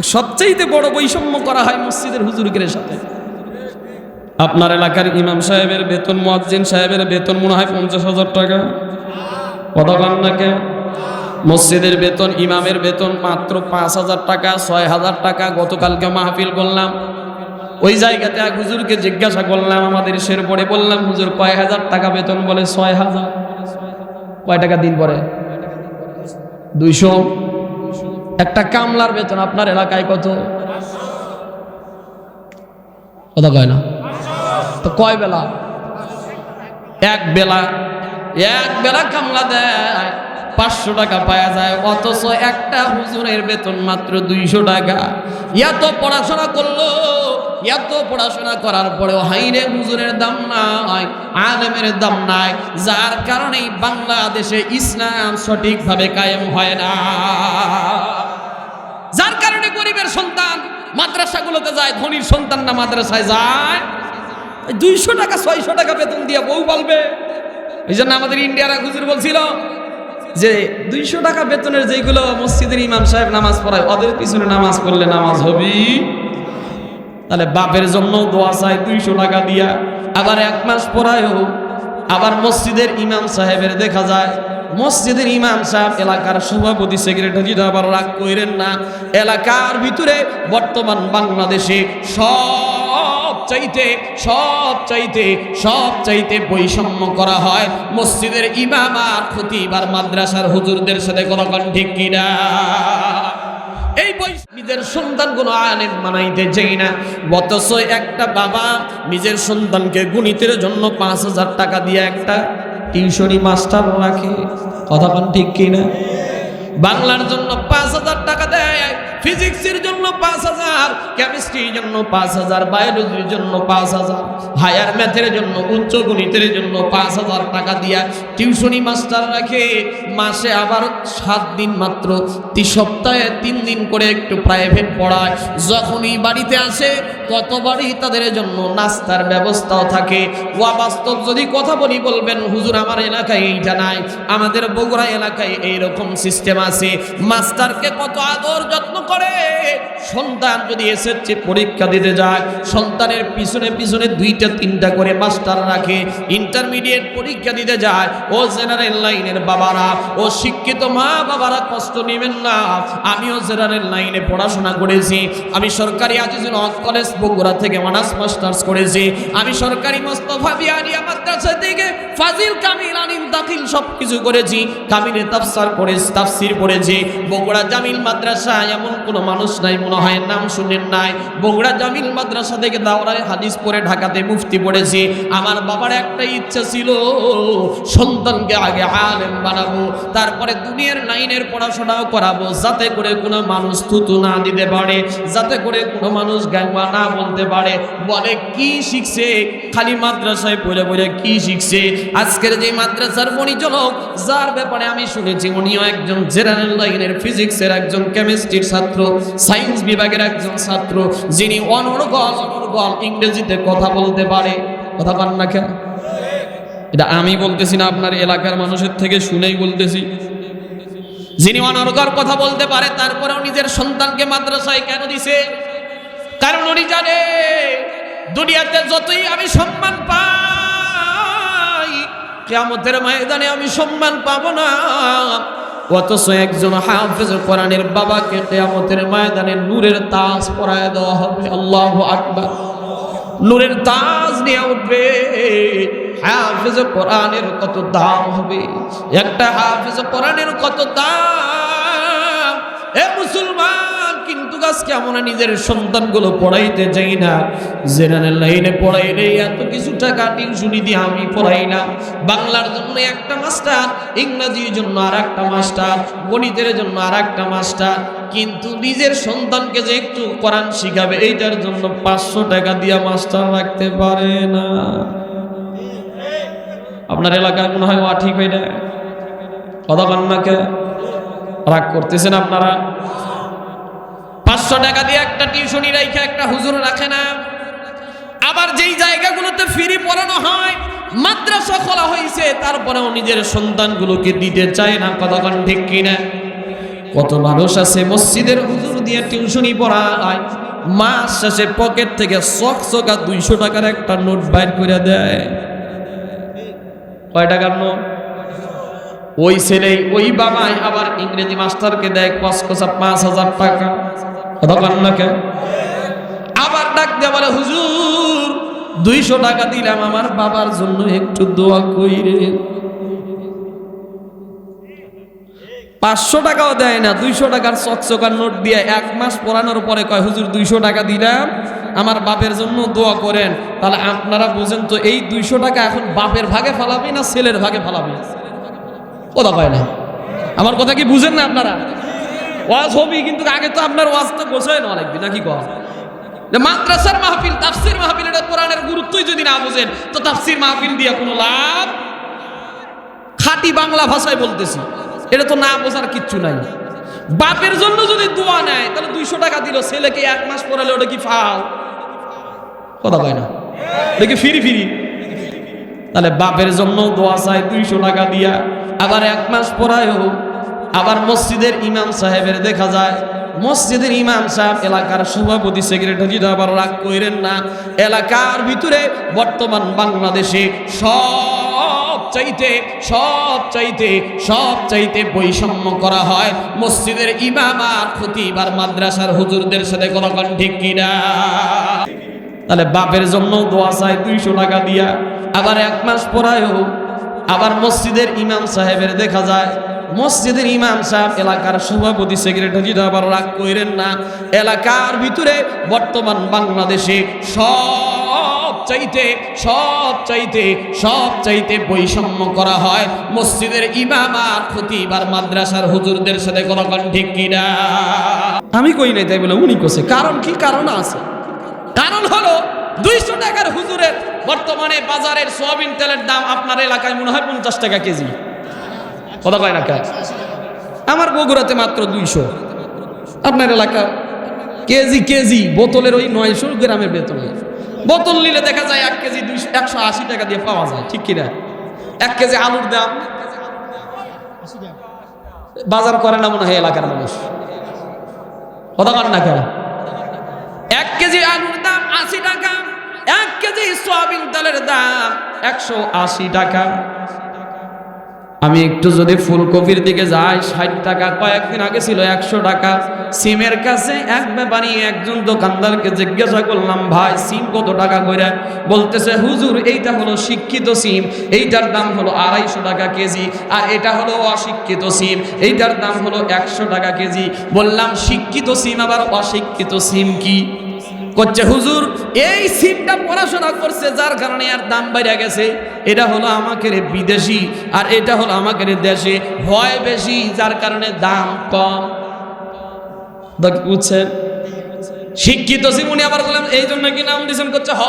সবচাইতে বড় বৈষম্য করা হয় মসজিদের হুজুরগের সাথে। আপনার এলাকার ইমাম সাহেবের বেতন, মুয়াজ্জিন সাহেবের বেতন মনে হয় পঞ্চাশ হাজার টাকা। কথা পান না কে? মসজিদের বেতন, ইমামের বেতন মাত্র পাঁচ হাজার টাকা, ছয় হাজার টাকা। গতকালকে মাহফিল করলাম। ওই জায়গাতে এক হুজুরকে জিজ্ঞাসা করলাম, আমাদের শের পরে বললাম, হুজুর, কয় হাজার টাকা বেতন? বলে, ছয় হাজার। কয় টাকা দিন পরে? দুইশো। একটা কামলার বেতন আপনার এলাকায় কত? কথা কয় না? তো কয় বেলা? এক বেলা। এক বেলা কামলা দেয়, পাঁচশো টাকা পাওয়া যায়, অথচ একটা হুজুরের বেতন মাত্র দুইশো টাকা। এত পড়াশোনা করল, এত পড়াশোনা করার পরেও হাইরে হুজুরের দাম নাই, আলেমের দাম নাই, যার কারণেই বাংলাদেশে ইসলাম সঠিকভাবে কায়েম হয় না। যার কারণে গরিবের সন্তান মাদ্রাসাগুলোতে যায়, ধনীর সন্তান না মাদ্রাসায় যায়। দুইশো টাকা, ছয়শো টাকা বেতন দিয়ে বউ বলবে এই জন্য আমাদের ইন্ডিয়ার হুজুর বলছিল যে, দুইশো টাকা বেতনের যেগুলো মসজিদের ইমাম সাহেব নামাজ পড়ায়, ওদের পিছনে নামাজ পড়লে নামাজ হবি। তাহলে বাপের জন্য দোয়া চাই, দুইশো টাকা দিয়া। আবার এক মাস পড়ায়ও আবার মসজিদের ইমাম সাহেবের দেখা যায় মসজিদের ইমাম সাহেব এলাকার সভাপতি সেক্রেটারিরা আবার রাগ করেন না, এলাকার ভিতরে বর্তমান বাংলাদেশে সব চাইতে সব চাইতে সব চাইতে বৈষম্য করা হয় মসজিদের ইমাম আর খতিব আর মাদ্রাসার হুজুরদের সাথে, কোনো ঠিক কিনা? এই বই নিজের সন্তানগুলো আলেম মানাইতে চাই না। অথচ একটা বাবা নিজের সন্তানকে গণিতের জন্য পাঁচ হাজার টাকা দিয়ে একটা টিউশনি মাস্টার রাখে কথা ঠিক কিনা? বাংলার জন্য পাঁচ হাজার টাকা দেয়। ফিজিক্সের জন্য পাঁচ হাজার, কেমিস্ট্রির জন্য পাঁচ হাজার, বায়োলজির জন্য পাঁচ হাজার, হায়ার ম্যাথের জন্য, উচ্চ গণিতের জন্য পাঁচ হাজার টাকা দিয়া টিউশনি মাস্টার রাখে। মাসে আবার সাত দিন মাত্র সপ্তাহে তিন দিন করে একটু প্রাইভেট পড়ায়। যখনই বাড়িতে আসে, ততবারই তাদের জন্য নাস্তার ব্যবস্থাও থাকে। ওয়া বাস্তব যদি কথা বলি বলবেন, হুজুর, আমার এলাকায় এইটা নাই। আমাদের বগুড়া এলাকায় এইরকম সিস্টেম আছে। মাস্টারকে কত আদর যত্ন করে সন্তান যদি এসেছে পরীক্ষা দিতে যায়, সন্তানের পিছনে পিছনে দুইটা, তিনটা করে মাস্টার রাখে ইন্টারমিডিয়েট পরীক্ষা দিতে যায়, ও জেনারেল লাইনের বাবারা, ও শিক্ষিত মা বাবারা কষ্ট নেবেন না। আমিও জেনারেল লাইনে পড়াশোনা করেছি, আমি সরকারি আজিজুল হক কলেজ বগুড়া থেকে অনার্স মাস্টার্স করেছি, আমি সরকারি মোস্তফা বিহারিয়া মাদ্রাসা থেকে ফাজিল কামিল আনিম দাখিল সব কিছু করেছি, কামিলে তাফসার করে তাফসির পড়েছি, বগুড়া জামিল মাদ্রাসা এমন কোনো মানুষ নাই মনে হয়, নাম শুনেন নাই। বগুড়া জামিল মাদ্রাসা থেকে দাওরায় হাদিস পড়ে ঢাকাতে মুফতি পড়েছি। আমার বাবার একটা ইচ্ছা ছিল, সন্তানকে আগে আলেম বানাবো, তারপরে দুনিয়ার লাইনের পড়াশোনাও করাবো, যাতে করে কোনো মানুষ থুতু না দিতে পারে, যাতে করে কোনো মানুষ গ্যাংবা না বলতে পারে। বলে, কি শিখছে? খালি মাদ্রাসায় পড়ে পড়ে কি শিখছে? আজকের যে মাদ্রাসার পরিচালক, যার ব্যাপারে আমি শুনেছি, উনিও একজন জেনারেল লাইনের ফিজিক্সের একজন কেমিস্ট্রির ছাত্র সায়েন্স বিভাগের একজন ছাত্র, যিনি অনর্গল অনর্গল ইংরেজিতে কথা বলতে পারে। কথা পান না কেন? এটা আমি বলতেছি না, আপনার এলাকার মানুষের থেকে শুনেই বলতেছি। যিনি অনর্গর কথা বলতে পারে, তারপরেও নিজের সন্তানকে মাদ্রাসায় কেন দিছে? কারণ উনি জানে, দুনিয়াতে যতই আমি সম্মান পাই কেমতের ময়দানে আমি সম্মান পাবো না। অথচ একজন হাফিজ কোরআনের বাবাকে কেয়ামতের ময়দানে নূরের তাজ পরায় দেওয়া হবে। আল্লাহ আকবার। নূরের তাজ নিয়ে উঠবে। হাফিজ কোরআনের কত দাম হবে? একটা হাফিজ কোরআনের কত দাম? আজকে আমরা নিজের সন্তানগুলো পড়াইতে যাই না। জেনারেল লাইনে পড়াইলে এত কিছু টাকা টিউশনি দিয়ে আমি পড়াই না। বাংলার জন্য একটা মাস্টার, ইংরাজির জন্য আর একটা মাস্টার, গণিতের জন্য আর একটা মাস্টার। কিন্তু নিজের সন্তানকে যে একটু কোরআন শিখাবে, এইটার জন্য পাঁচশো টাকা দিয়া মাস্টার রাখতে পারে না। আপনার এলাকায় মনে হয় ওয়া ঠিক হয়ে যায়? কথা বান্নাকে রাগ করতেছেন আপনারা? পাঁচশো টাকা দিয়ে একটা টিউশনি রাইখে একটা হুজুর রাখে না। আবার যেই জায়গাগুলোতে ফ্রি পড়ানো হয়, মাদ্রাসা খোলা হয়েছে, তারপরেও নিজের সন্তানগুলোকে দিতে চায় না। কতক্ষণ ঠিক কিনা? কত মানুষ আছে মসজিদের হুজুর দিয়ে টিউশনি পড়ায়, মাস শেষে পকেট থেকে চক চকা দুইশো টাকার একটা নোট বাইর করে দেয়। কয় টাকার নোট? ওই ছেলে ওই বাবাই আবার ইংরেজি মাস্টারকে দেয় কসকসা পাঁচ হাজার টাকা। কথা আবার ডাক দিয়ে বলে, হুজুর, দুইশো টাকা দিলাম আমার বাবার জন্য, একটু দোয়া কইরে। পাঁচশো টাকাও দেয় না, দুইশো টাকার চকচকার নোট দিয়ে এক মাস পড়ানোর পরে কয়, হুজুর, দুইশো টাকা দিলাম, আমার বাপের জন্য দোয়া করেন। তাহলে আপনারা বুঝেন তো, এই দুইশো টাকা এখন বাপের ভাগে ফালাবি না ছেলের ভাগে ফালাবি? কথা কয় না? আমার কথা কি বুঝেন না আপনারা? ওয়াজ হবি, কিন্তু আগে তো আপনার ওয়াজ তো গোছায় না লাগবে, নাকি যে মাদ্রাসার মাহফিল, তাফসির মাহফিল, এটা কোরআনের গুরুত্বই যদি না বুঝেন, তো তাফসির মাহফিল দিয়ে কোনো লাভ? খাঁটি বাংলা ভাষায় বলতেছি, এটা তো না বোঝার কিচ্ছু নাই। বাপের জন্য যদি দোয়া নেয়, তাহলে দুইশো টাকা দিল, ছেলেকে এক মাস পড়ালে ওটা কি ফাল? কথা কয় না। ওটা কি ফিরি ফিরি? তাহলে বাপের জন্য দোয়া চায় দুইশো টাকা দিয়া, আবার এক মাস পড়ায়ও আবার মসজিদের ইমাম সাহেবের দেখা যায়, মসজিদের ইমাম সাহেব এলাকার সভাপতি সেক্রেটারি আবার রাগ করেন না, এলাকার ভিতরে বর্তমান বাংলাদেশে সব চাইতে সব চাইতে সব চাইতে বৈষম্য করা হয় মসজিদের ইমাম আর খতিব আর মাদ্রাসার হুজুরদের সাথে কোনো ঠিক কিনা? তাহলে বাপের জন্য দোয়া চায় দুইশো টাকা দিয়া। আবার এক মাস পড়ায়ও আবার মসজিদের ইমাম সাহেবের দেখা যায় মসজিদের ইমাম সাহেব এলাকার সভাপতি সেক্রেটারি আবার রাগ করেন না, এলাকার ভিতরে বর্তমান বাংলাদেশে সব চাইতে সব চাইতে সব চাইতে বৈষম্য করা হয় মসজিদের ইমাম আর খতিব আর মাদ্রাসার হুজুরদের সাথে, কোনো ঠিক কিনা আমি কই নাই, তাই বলে উনি কোসে কারণ কি, কারণ আছে। কারণ হলো দুইশো টাকার হুজুরের বর্তমানে বাজারের সোয়াবিন তেলের দাম আপনার এলাকায় মনে হয় পঞ্চাশ টাকা কেজি। কথা কয় না আমার বগুড়াতে মাত্র দুইশো। আপনার এলাকা কেজি কেজি, বোতলের ওই নয়শো গ্রামের বেতন। বোতল নিলে দেখা যায় এক কেজি দুইশো একশো আশি টাকা দিয়ে পাওয়া যায়, ঠিক কিনা? এক কেজি আলুর দাম। বাজার করে না মনে হয় এলাকার মানুষ। কথা কর না কেন এক কেজি আলুর দাম আশি টাকা, এক কেজি সোয়াবিন তেলের দাম একশো আশি টাকা। আমি একটু যদি ফুলকপির দিকে যাই, ষাট টাকা, কয়েকদিন আগে ছিল একশো টাকা। সিমের কাছে এক ব্যাপারী একজন দোকানদারকে জিজ্ঞাসা করলাম, ভাই, সিম কত টাকা করে? বলতেছে, হুজুর, এইটা হলো শিক্ষিত সিম। এইটার দাম হলো আড়াইশো টাকা কেজি আর এটা হলো অশিক্ষিত সিম। এইটার দাম হলো একশো টাকা কেজি। বললাম, শিক্ষিত সিম আবার অশিক্ষিত সিম কি? করছে, হুজুর, এই সিমটা পড়াশোনা করছে, যার কারণে আর দাম বাইরে গেছে। এটা হলো আমাকে রে বিদেশি, আর এটা হলো আমাকে দেশে। ভয় বেশি, যার কারণে দাম কম। বুঝছেন? শিক্ষিত সিম উনি আবার বললাম এই জন্য কি নাম দিয়েছেন? করছে, হ,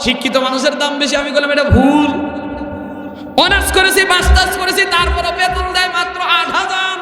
শিক্ষিত মানুষের দাম বেশি। আমি বললাম, এটা ভুল। অনার্স করেছি, মাস্টার্স করেছি তারপরে বেতন দেয় মাত্র আট হাজার।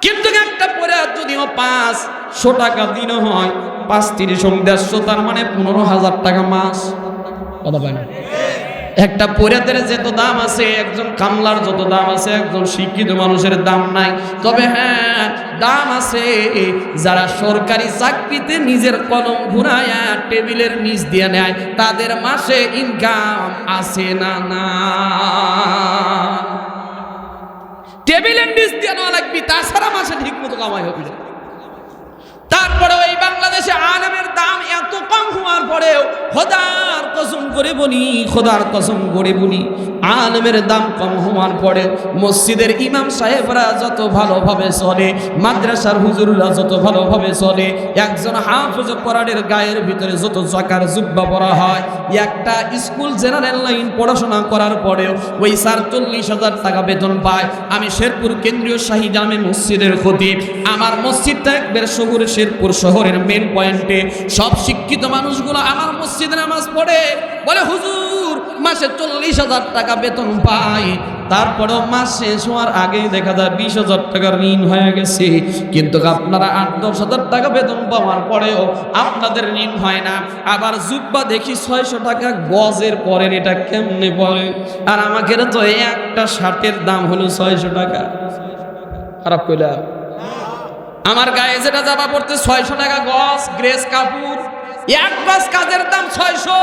কিন্তু একটা পরে যদিও পাঁচশো টাকা দিন হয় পাঁচ তিরিশ দেড়শো তার মানে পনেরো হাজার টাকা মাস। কথা পায় না একটা পরিয়াতের যত দাম আছে একজন কামলার যত দাম আছে একজন শিক্ষিত মানুষের দাম নাই। তবে হ্যাঁ দাম আছে যারা সরকারি চাকরিতে নিজের কলম ঘুরায় টেবিলের নিচ দিয়ে নেয় তাদের মাসে ইনকাম আছে না না? টেবিলের নিচ দিয়ে নেওয়া লাগবি তাছাড়া মাসে ঠিক মতো কামাই হবে তারপরে ওই বাংলাদেশে আলেমের দাম এত কম হওয়ার পরেও খোদার কসম করে বলি, খোদার কসম করে বলি, আলেমের দাম কম হওয়ার পরে মসজিদের ইমাম সাহেবরা যত ভালোভাবে চলে, মাদ্রাসার হুজুররা যত ভালোভাবে চলে, একজন হাফেজ কোরআনের গায়ের ভিতরে যত জাকার জুব্বা পরা হয়, একটা স্কুল জেনারেল লাইন পড়াশোনা করার পরেও ওই স্যার চল্লিশ হাজার টাকা বেতন পায়। আমি শেরপুর কেন্দ্রীয় শাহী জামে মসজিদের খতিব। আমার মসজিদটা একবার শহরে শেরপুর শহরের মেন পয়েন্টে সব শিক্ষিত মানুষগুলো আমার মসজিদে নামাজ পড়ে। বলে, হুজুর, মাসে চল্লিশ হাজার টাকা বেতন পাই। তারপরেও মাস শেষ হওয়ার আগেই দেখা যায় বিশ হাজার টাকা ঋণ হয়ে গেছে। কিন্তু আপনারা আট, দশ হাজার টাকা বেতন পাওয়ার পরেও আপনাদের ঋণ হয় না। আবার জুব্বা দেখি ছয়শো টাকা গজের পরেন এটা কেমনে পড়ে? আর আমাকে তো একটা শার্টের দাম হলো ছয়শো টাকা। খারাপ কইলাম আমার গায়ে যেটা জামা পড়তে ছয়শো টাকা গজ গ্রেস কাপড়। এক গজ কাজের দাম ছয়শো,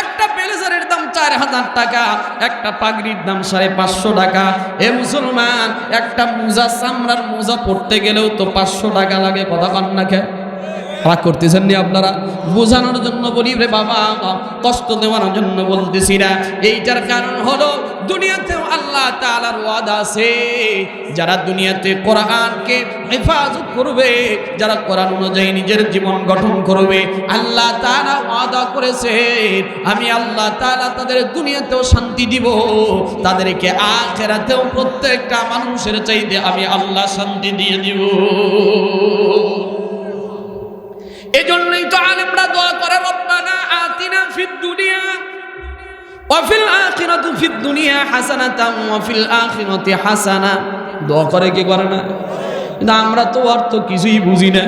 একটা ব্লেজারের দাম চার হাজার টাকা, একটা পাগড়ির দাম সাড়ে পাঁচশো টাকা। এ মুসলমান, একটা মোজা, চামড়ার মোজা পড়তে গেলেও তো পাঁচশো টাকা লাগে, কথা পান না খেয়ে রাগ করতেছেন নি আপনারা? বোঝানোর জন্য বলি রে বাবা, কষ্ট দেওয়ার জন্য বলতেছি না। এইটার কারণ হলো দুনিয়াতেও আল্লাহ তাআলার ওয়াদা আছে। যারা দুনিয়াতে কোরআনকে হেফাজত করবে, যারা কোরআন অনুযায়ী নিজের জীবন গঠন করবে, আল্লাহ তাআলা ওয়াদা করেছে। আমি আল্লাহ তাআলা তাদের দুনিয়াতেও শান্তি দিব, তাদেরকে আখেরাতেও প্রত্যেকটা মানুষের চাইতে আমি আল্লাহ শান্তি দিয়ে দিব। এজন্যই ওয়াফিল আখিরাতু ফিদ দুনিয়া হাসানাতাম ওয়াফিল আখিরাতি হাসানা। দোয়া করে কি করে না? কিন্তু আমরা তো অর্থ কিছুই বুঝি না।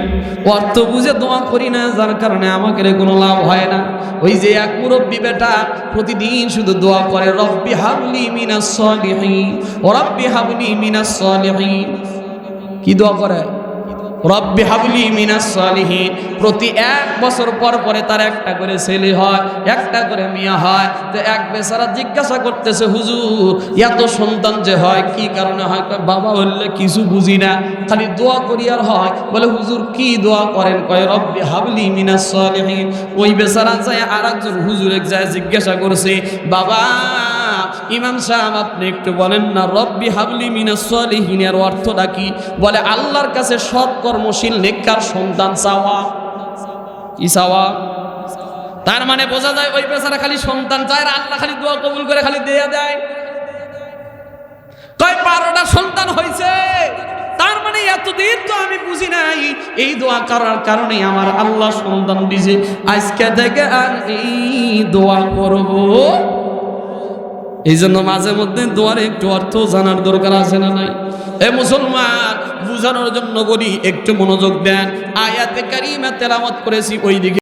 অর্থ বুঝে দোয়া করি না, যার কারণে আমাকে কোনো লাভ হয় না। ওই যে এক মুরব্বী বেটা প্রতিদিন শুধু দোয়া করে, রব্বি হাবলি মিনাস সলিহিন, ও রব্বি হাবলি মিনাস সলিহিন। কি দোয়া করে? রব্বি হাবলি মিনাস সালিহিন। প্রতি এক বছর পর পরে তার একটা করে ছেলে হয়, একটা করে মেয়ে হয়। তো এক বেচারা জিজ্ঞাসা করতেছে, হুজুর, এত সন্তান যে হয়, কি কারণে হয়? বাবা বললে কিছু বুঝি না। খালি দোয়া করি আর হয়। বলে, হুজুর, কি দোয়া করেন? কয়, রব্বি হাবলি মিনাস সালিহিন। ওই বেচারা যায় আর একজন হুজুর যায় জিজ্ঞাসা করছে, বাবা ইমাম সাহেব, আপনি একটু বলেন না, রব্বি হাবলি মিনাস সালিহিনের অর্থটা কি? বলে, আল্লাহর কাছে সৎ কর্মশীল, নেককার সন্তান চাওয়া। কি চাওয়া? তার মানে বোঝা যায়, ওই পেশারা খালি সন্তান চায়, আর আল্লাহ খালি দোয়া কবুল করে খালি দেয়া দেয়। কয়, বারোটা সন্তান হয়েছে। তার মানে এতদিন তো আমি বুঝি নাই, এই দোয়া করার কারণে আমার আল্লাহ সন্তান দিছে। আজকে থেকে আর এই দোয়া করব। এই জন্য মাঝে মধ্যে দোয়ার একটু অর্থ জানার দরকার আছে না নাই? এ মুসলমান, বুঝানোর জন্য বলি একটু মনোযোগ দেন। আয়াতে কারিমা তেলামত করেছি ওই দিকে